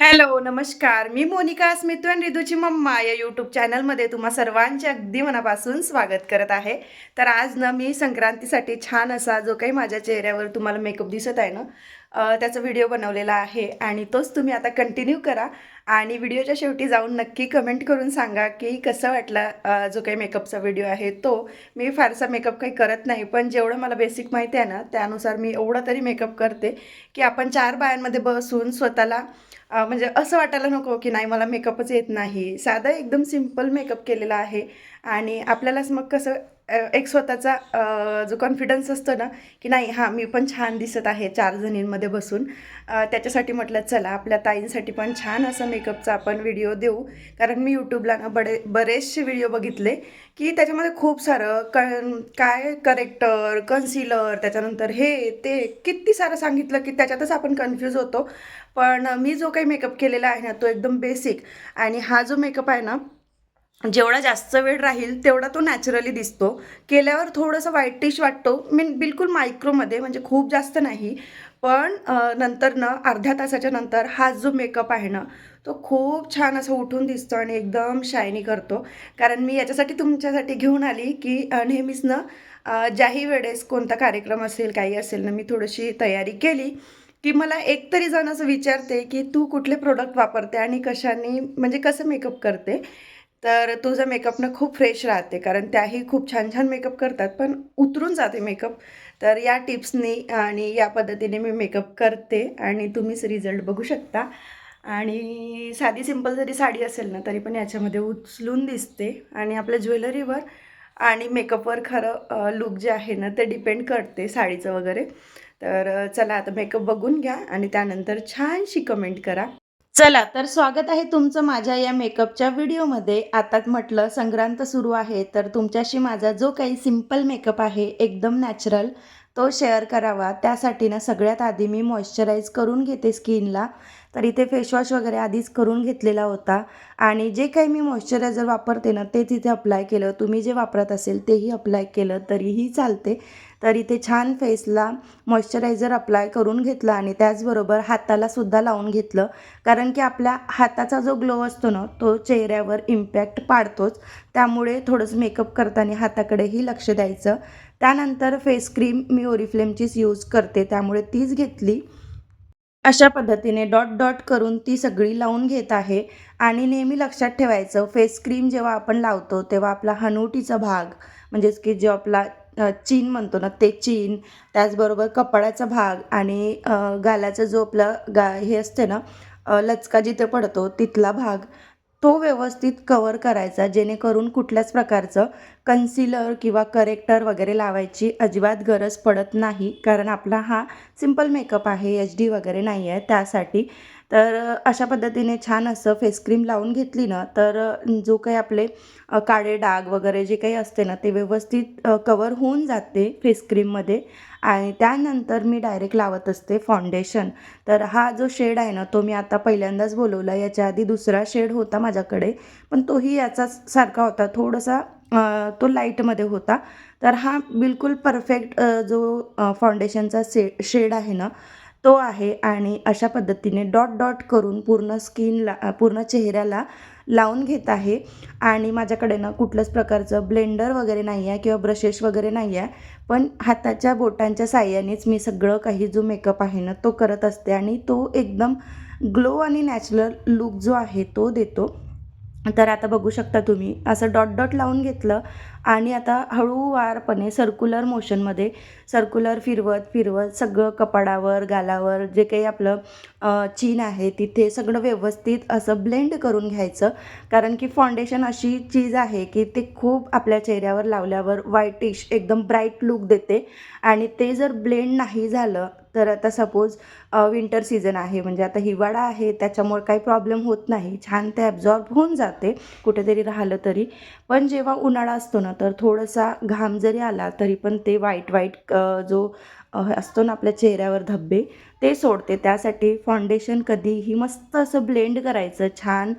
Hello नमस्कार. मी मोनिका स्मितू आणि रिदूची mamma या यूट्यूब चॅनलमध्ये तुम्हा सर्वांचे अगदी मनापासून स्वागत करत आहे. तर आज ना मी संक्रांतीसाठी छान असा जो काही माझ्या चेहऱ्यावर तुम्हाला मेकअप दिसत आहे ना त्याचा व्हिडिओ बनवलेला आहे आणि तोच तुम्ही आता कंटिन्यू करा. आणि व्हिडिओच्या शेवटी जाऊन नक्की कमेंट करून सांगा की कसं वाटला जो काही मेकअपचा व्हिडिओ आहे तो. मी फारसा मेकअप काही करत नाही पण जेवढं मला बेसिक माहिती आहे ना त्यानुसार मी एवढा तरी मेकअप करते की आपण चार बायांमध्ये बसून स्वतःला म्हणजे असं वाटायला नको की नाही मला मेकअपच येत नाही. साधा एकदम सिंपल मेकअप केलेला आहे आणि आपल्यालाच मग कसं एक स्वतःचा जो कॉन्फिडन्स असतो ना की नाही हां मी पण छान दिसत आहे चार जणींमध्ये बसून. त्याच्यासाठी म्हटलं चला आपल्या ताईंसाठी पण छान असं मेकअपचा आपण व्हिडिओ देऊ. कारण मी यूट्यूबला ना बडे बरेचसे व्हिडिओ बघितले की त्याच्यामध्ये खूप सारं क काय करेक्टर कन्सिलर त्याच्यानंतर हे ते किती सारं सांगितलं की त्याच्यातच आपण कन्फ्यूज होतो. पण मी जो काही मेकअप केलेला आहे ना तो एकदम बेसिक आणि हा जो मेकअप आहे ना जेवढा जास्त वेळ राहील तेवढा तो नॅचरली दिसतो. केल्यावर थोडंसं व्हाईटिश वाटतो. मीन बिलकुल मायक्रोमध्ये म्हणजे खूप जास्त नाही पण नंतर ना अर्ध्या तासाच्या नंतर हा जो मेकअप आहे ना तो खूप छान असं उठून दिसतो आणि एकदम शायनी करतो. कारण मी याच्यासाठी तुमच्यासाठी घेऊन आली की नेहमीच ना ज्याही वेळेस कोणता कार्यक्रम असेल काही असेल ना मी थोडीशी तयारी केली की मला एक तरी जण असं विचारते की तू कुठले प्रोडक्ट वापरते आणि कशाने म्हणजे कसं मेकअप करते? तर तुझं मेकअपनं खूप फ्रेश राहते कारण त्याही खूप छान छान मेकअप करतात पण उतरून जाते मेकअप तर या टिप्सनी आणि या पद्धतीने मी मेकअप करते आणि तुम्हीच रिझल्ट बघू शकता. आणि साधी सिंपल जरी साडी असेल ना तरी पण याच्यामध्ये उचलून दिसते. आणि आपल्या ज्वेलरीवर आणि मेकअपवर खरं लुक जे आहे ना ते डिपेंड करते साडीचं वगैरे. तर चला आता मेकअप बघून घ्या आणि त्यानंतर छानशी कमेंट करा. चला तर स्वागत आहे तुमचं माझ्या या मेकअपच्या व्हिडिओमध्ये. आताच म्हटलं संक्रांत सुरू आहे तर तुमच्याशी माझा जो काही सिंपल मेकअप आहे एकदम नॅचरल तो शेअर करावा. त्यासाठी ना सगळ्यात आधी मी मॉइश्चराईज करून घेते स्किनला. तर इथे फेसवॉश वगैरे आधीच करून घेतलेला होता. आणि जे काही मी मॉइश्चरायझर वापरते ना ते तिथे अप्लाय केलं. तुम्ही जे वापरत असेल तेही अप्लाय केलं तरीही चालते. तर इथे छान फेसला मॉइश्चरायझर अप्लाय करून घेतलं आणि त्याचबरोबर हाताला सुद्धा लावून घेतलं. कारण की आपल्या हाताचा जो ग्लो असतो ना तो चेहऱ्यावर इम्पॅक्ट पाडतोच. त्यामुळे थोडंसं मेकअप करताना हाताकडेही लक्ष द्यायचं. त्यानंतर फेस क्रीम मी ओरिफ्लेमचीच यूज करते. त्यामुळे तीच घेतली. अशा पद्धतीने डॉट डॉट करून ती सगळी लावून घेत आहे. आणि नेहमी लक्षात ठेवायचं फेस क्रीम जेव्हा आपण लावतो तेव्हा आपला हनुटीचा भाग म्हणजेच की जो आपला चीन म्हणतो ना ते चीन त्याचबरोबर कपाळाचा भाग आणि गालाचा जो आपला गा हे असते ना लचका जिथे पडतो तिथला भाग तो व्यवस्थित कवर करायचा जेणेकरून कुठल्याच प्रकारचं कन्सिलर किंवा करेक्टर वगैरे लावायची अजिबात गरज पडत नाही. कारण आपला हा सिंपल मेकअप आहे एच डी वगैरे नाही आहे त्यासाठी तर अशा पद्धतीने छान असं फेस क्रीम लावून घेतली ना तर जो काही आपले काळे डाग वगैरे जे काही असते ना ते व्यवस्थित कवर होऊन जाते फेस क्रीममध्ये. आणि त्यानंतर मी डायरेक्ट लावत असते फाउंडेशन. तर हा जो शेड आहे ना तो मी आता पहिल्यांदाच बोलवला. याच्या आधी दुसरा शेड होता माझ्याकडे पण तोही याचाच सारखा होता. थोडासा तो लाईटमध्ये होता. तर हा बिलकुल परफेक्ट जो फाउंडेशनचा से शेड आहे ना तो आहे आणि अशा पद्धतीने डॉट डॉट करून पूर्ण स्किनला पूर्ण चेहऱ्याला लावून घेत आहे. आणि माझ्याकडे ना कुठल्याच प्रकारचं ब्लेंडर वगैरे नाही आहे किंवा ब्रशेस वगैरे नाही आहे. पण हाताच्या बोटांच्या साह्यानेच मी सगळं काही जो मेकअप आहे ना तो करत असते आणि तो एकदम ग्लो आणि नॅचरल लुक जो आहे तो देतो. तर आता बघू शकता तुम्ही. असं डॉट डॉट लावून घेतलं आणि आता हळूवारपणे सर्क्युलर मोशनमध्ये सर्क्युलर फिरवत फिरवत सगळं कपाडावर गालावर जे काही आपलं चीन आहे तिथे सगळं व्यवस्थित असं ब्लेंड करून घ्यायचं. कारण की फाउंडेशन अशी चीज आहे की ते खूप आपल्या चेहऱ्यावर लावल्यावर व्हाईटिश एकदम ब्राईट लुक देते. आणि ते जर ब्लेंड नाही झालं तर आता सपोज विंटर सीझन आहे म्हणजे आता हिवाळा आहे त्याच्यामुळे काही प्रॉब्लेम होत नाही. छान ते ॲब्झॉर्ब होऊन जाते कुठेतरी राहिलं तरी. पण जेव्हा उन्हाळा असतो ना तर थोडासा घाम जरी आला तरी पण ते वाईट वाईट जो असतो ना आपल्या चेहऱ्यावर धब्बे ते सोडते. त्यासाठी फाउंडेशन कधीही मस्त असं ब्लेंड करायचं. छान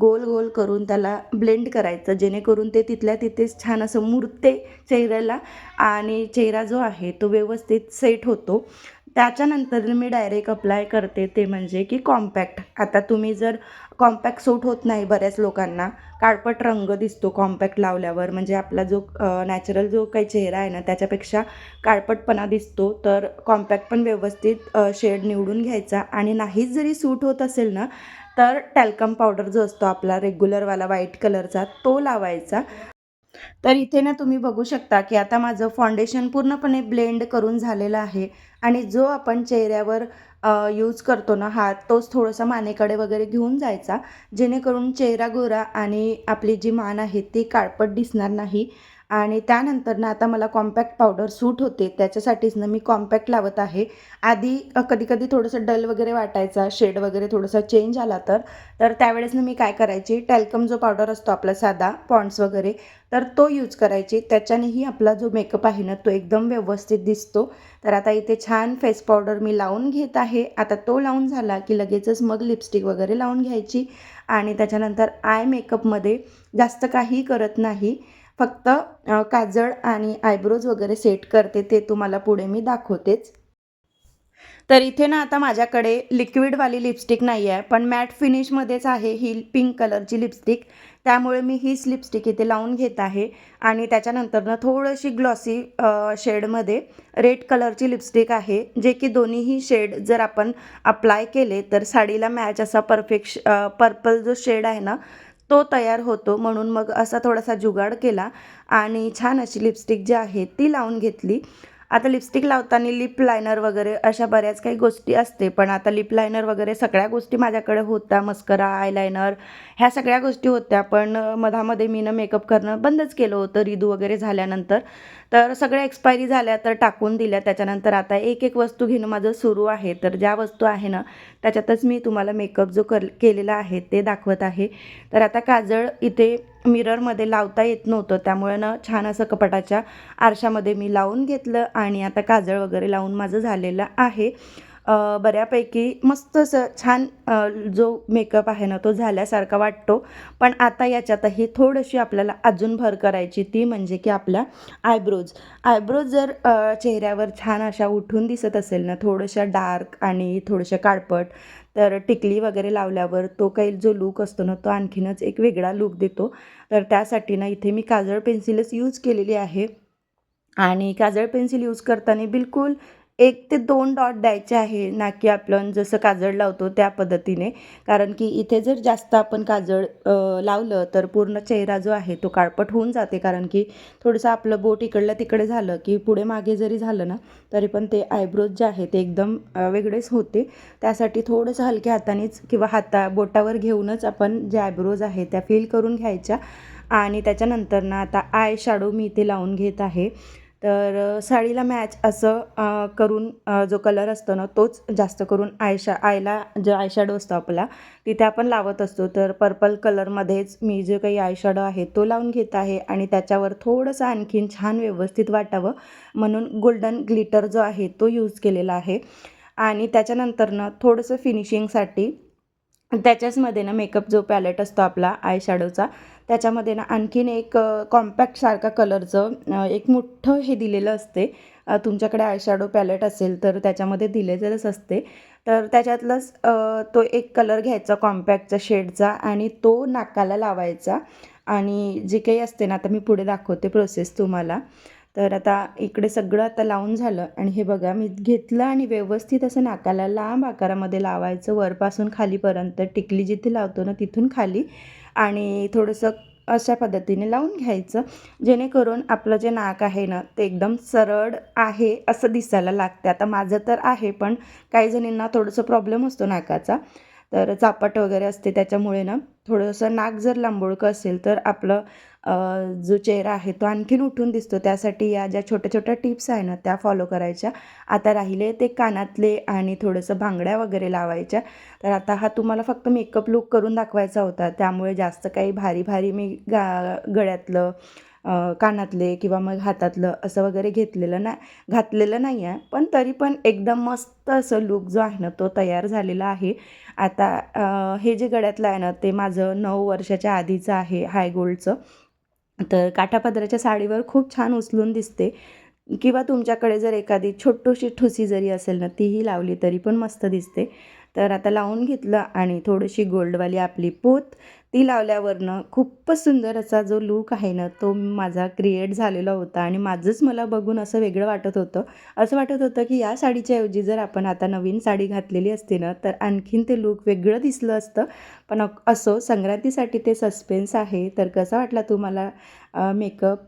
गोल गोल करून त्याला ब्लेंड करायचं. जेणेकरून ते तिथल्या तिथेच छान असं मुरते चेहऱ्याला. आणि चेहरा जो आहे तो व्यवस्थित सेट होतो. त्याच्यानंतर मी डायरेक्ट अप्लाय करते ते म्हणजे की कॉम्पॅक्ट आता तुम्ही जर कॉम्पॅक्ट सूट होत नाही बऱ्याच लोकांना काळपट रंग दिसतो कॉम्पॅक्ट लावल्यावर. म्हणजे आपला जो नॅचरल जो काही चेहरा आहे ना त्याच्यापेक्षा काळपटपणा दिसतो. तर कॉम्पॅक्ट पण व्यवस्थित शेड निवडून घ्यायचा. आणि नाहीच जरी सूट होत असेल ना तर टॅल्कम पावडर जो असतो आपला रेग्युलरवाला व्हाईट कलरचा तो लावायचा. तर इथे ना तुम्ही बघू शकता की आता माझं फाउंडेशन पूर्णपणे ब्लेंड करून झालेलं आहे. आणि जो आपण चेहऱ्यावर यूज करतो ना हात तोच थोडासा मानेकडे वगैरे घेऊन जायचा. जेणेकरून चेहरा गोरा आणि आपली जी मान आहे ती काळपट दिसणार नाही. आणि त्यानंतर ना आता मला कॉम्पॅक्ट पावडर सूट होते. त्याच्यासाठीच ना मी कॉम्पॅक्ट लावत आहे. आधी कधी कधी थोडंसं डल वगैरे वाटायचा शेड वगैरे थोडंसं चेंज आला तर. तर त्यावेळेस ना मी काय करायची टॅल्कम जो पावडर असतो आपला साधा पॉन्ड्स वगैरे तर तो यूज करायची. त्याच्यानेही आपला जो मेकअप आहे ना तो एकदम व्यवस्थित दिसतो. तर आता इथे छान फेस पावडर मी लावून घेत आहे. आता तो लावून झाला की लगेचच मग लिपस्टिक वगैरे लावून घ्यायची. आणि त्याच्यानंतर आय मेकअपमध्ये जास्त काही करत नाही. फक्त काजळ आणि आयब्रोज वगैरे सेट करते ते तुम्हाला पुढे मी दाखवतेच. तर इथे ना आता माझ्याकडे लिक्विडवाली लिपस्टिक नाही आहे पण मॅट फिनिशमध्येच आहे ही पिंक कलरची लिपस्टिक. त्यामुळे मी हीच लिपस्टिक इथे लावून घेत आहे आणि त्याच्यानंतर ना थोडीशी ग्लॉसी शेडमध्ये रेड कलरची लिपस्टिक आहे जे की दोन्हीही शेड जर आपण अप्लाय केले तर साडीला मॅच असा परफेक्ट पर्पल जो शेड आहे ना तो तयार होतो म्हणून मग असा थोडासा जुगाड केला आणि छान अशी लिपस्टिक जी आहे ती लावून घेतली. आता लिपस्टिक लावताना लिप लायनर वगैरे अशा बऱ्याच काही गोष्टी असते पण आता लिप लायनर वगैरे सगळ्या गोष्टी माझ्याकडे होत्या मस्करा आयलायनर ह्या सगळ्या गोष्टी होत्या पण मधामध्ये मीनं मेकअप करणं बंदच केलं होतं रिदू वगैरे झाल्यानंतर. तर सगळ्या एक्सपायरी झाल्या तर टाकून दिल्या त्याच्यानंतर आता एक एक वस्तू घेणं माझं सुरू आहे. तर ज्या वस्तू आहे ना त्याच्यातच मी तुम्हाला मेकअप जो कर केलेला आहे ते दाखवत आहे. तर आता काजळ इथे मिररमध्ये लावता येत नव्हतं. त्यामुळे ना छान असं कपाटाच्या आरशामध्ये मी लावून घेतलं आणि आता काजळ वगैरे लावून माझं झालेलं आहे. बऱ्यापैकी मस्त असं छान जो मेकअप आहे ना तो झाल्यासारखा वाटतो. पण आता याच्यातही थोडीशी आपल्याला अजून भर करायची ती म्हणजे की आपल्या आयब्रोज आयब्रोज जर चेहऱ्यावर छान अशा उठून दिसत असेल ना थोडंशा डार्क आणि थोडंशा काळपट तर टिकली वगैरे लावल्यावर तो काही जो लूक असतो ना तो आणखीनच एक वेगळा लूक देतो. तर त्यासाठी ना इथे मी काजळ पेन्सिलच यूज केलेली आहे. आणि काजळ पेन्सिल यूज करताना बिलकुल एक ते दोन डॉट द्यायचे आहे ना की आपण जसं काजळ लावतो त्या पद्धतीने. कारण की इथे जर जास्त आपण काजळ लावलं तर पूर्ण चेहरा जो आहे तो काळपट होऊन जाते. कारण की थोडंसं आपलं बोट इकडलं तिकडे झालं की पुढे मागे जरी झालं ना तरी पण ते आयब्रोज जे आहे ते एकदम वेगळेच होते. त्यासाठी थोडंसं हलक्या हातानेच किंवा हाता बोटावर घेऊनच आपण जे आयब्रोज आहे त्या फील करून घ्यायच्या. आणि त्याच्यानंतर ना आता आय शॅडो मी इथे लावून घेत आहे. तर साडीला मॅच असं करून जो कलर असतो ना तोच जास्त करून आयशा आयला जो आयशॅडो असतो आपला तिथे आपण लावत असतो. तर पर्पल कलरमध्येच मी जो काही आयशॅडो आहे तो लावून घेत आहे आणि त्याच्यावर थोडंसं आणखीन छान व्यवस्थित वाटावं. म्हणून गोल्डन ग्लिटर जो आहे तो यूज केलेला आहे. आणि त्याच्यानंतरनं थोडंसं फिनिशिंगसाठी त्याच्याचमध्ये ना मेकअप जो पॅलेट असतो आपला आय शॅडोचा त्याच्यामध्ये ना आणखीन एक कॉम्पॅक्टसारखा कलरचं एक मोठं हे दिलेलं असते. तुमच्याकडे आय शॅडो पॅलेट असेल तर त्याच्यामध्ये दिलेलंच असते. तर त्याच्यातलंच तो एक कलर घ्यायचा कॉम्पॅक्टचा शेडचा आणि तो नाकाला लावायचा. आणि जे काही असते ना आता मी पुढे दाखवते प्रोसेस तुम्हाला. तर आता इकडे सगळं आता लावून झालं आणि हे बघा मी घेतलं आणि व्यवस्थित असं नाकाला लांब आकारामध्ये लावायचं. वरपासून खालीपर्यंत टिकली जिथे लावतो ना तिथून खाली. आणि थोडंसं अशा पद्धतीने लावून घ्यायचं. जेणेकरून आपलं जे नाक आहे ना ते एकदम सरळ आहे असं दिसायला लागते आता माझं तर आहे पण काही जणींना थोडंसं प्रॉब्लेम असतो नाकाचा. तर चापट वगैरे असते त्याच्यामुळे ना थोडंसं नाक जर लांबोळकं असेल तर आपलं जो चेहरा आहे तो आणखीन उठून दिसतो. त्यासाठी या ज्या छोट्या छोट्या टिप्स आहे ना त्या फॉलो करायच्या. आता राहिले ते कानातले आणि थोडंसं भांगड्या वगैरे लावायच्या. तर आता हा तुम्हाला फक्त मेकअप लुक करून दाखवायचा होता. त्यामुळे जास्त काही भारी भारी मी गा गळ्यातलं कानातले किंवा मग हातातलं असं वगैरे घेतलेलं नाही घातलेलं नाही आहे पण तरी पण एकदम मस्त असं लुक जो आहे ना तो तयार झालेला आहे. आता हे जे गळ्यातलं आहे ना ते माझं नऊ वर्षाच्या आधीचं आहे हाय गोल्डचं तर काठापदराच्या साडीवर खूप छान उचलून दिसते. किंवा तुमच्याकडे जर एखादी छोटीशी ठुसी जरी असेल ना तीही लावली तरी पण मस्त दिसते. तर आता लावून घेतलं आणि थोडीशी गोल्डवाली आपली पोत ती लावल्यावरनं खूपच सुंदर असा जो लूक आहे ना तो माझा क्रिएट झालेला होता. आणि माझंच मला बघून असं वेगळं वाटत होतं. असं वाटत होतं की या साडीच्या ऐवजी जर आपण आता नवीन साडी घातलेली असती ना तर आणखीन ते लूक वेगळं दिसलं असतं. पण असो संक्रांतीसाठी ते सस्पेन्स आहे. तर कसा वाटला तुम्हाला मेकअप